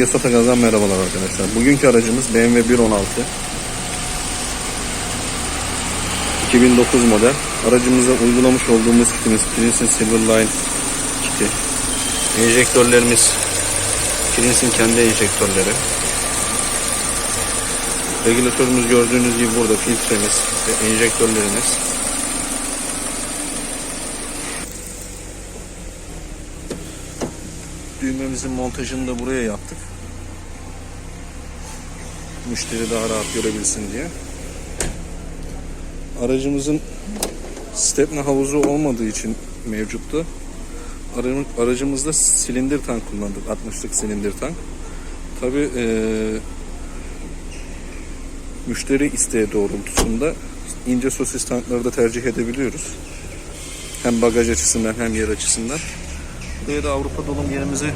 Otogaz'dan merhabalar arkadaşlar. Bugünkü aracımız BMW 116. 2009 model. Aracımıza uygulamış olduğumuz kitimiz Prince'in Silverline kiti. Enjektörlerimiz Prince'in kendi enjektörleri. Regülatörümüz gördüğünüz gibi burada filtremiz ve enjektörlerimiz. Düğmemizin montajını da buraya yaptık. Müşteri daha rahat görebilsin diye. Aracımızın stepne havuzu olmadığı için mevcuttu. Aracım- Aracımızda silindir tank kullandık. 60'lık silindir tank. Tabi müşteri isteği doğrultusunda ince sosis tankları da tercih edebiliyoruz. Hem bagaj açısından hem yer açısından. Buraya da Avrupa dolum yerimizi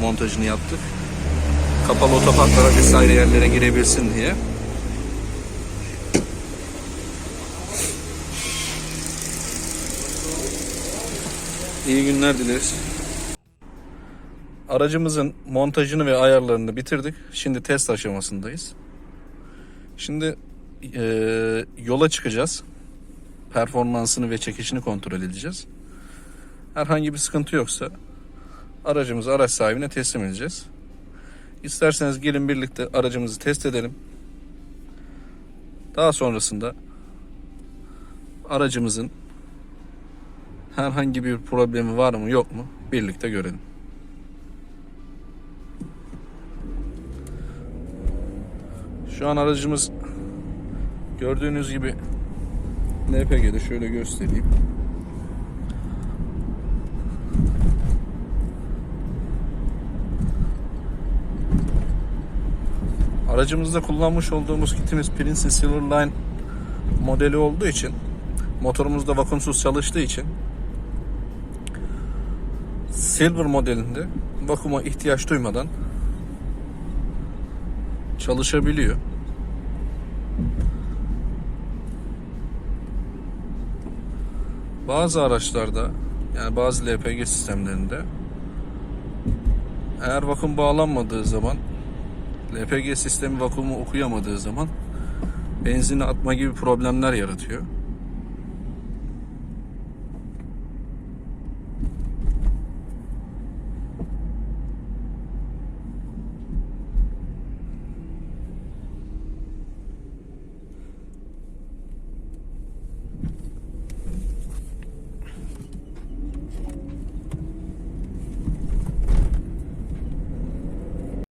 montajını yaptık. Kapalı otoparklara vesaire yerlere girebilsin diye. İyi günler dileriz. Aracımızın montajını ve ayarlarını bitirdik. Şimdi test aşamasındayız. Şimdi eee, yola çıkacağız. Performansını ve çekişini kontrol edeceğiz. Herhangi bir sıkıntı yoksa aracımızı araç sahibine teslim edeceğiz. İsterseniz gelin birlikte aracımızı test edelim. Daha sonrasında aracımızın herhangi bir problemi var mı yok mu birlikte görelim. Şu an aracımız gördüğünüz gibi LPG'de şöyle göstereyim. Aracımızda kullanmış olduğumuz kitimiz Prince'in Silverline modeli olduğu için motorumuzda vakumsuz çalıştığı için Silver modelinde vakuma ihtiyaç duymadan çalışabiliyor. Bazı araçlarda yani bazı LPG sistemlerinde eğer vakum bağlanmadığı zaman LPG sistemi vakumu okuyamadığı zaman benzini atma gibi problemler yaratıyor.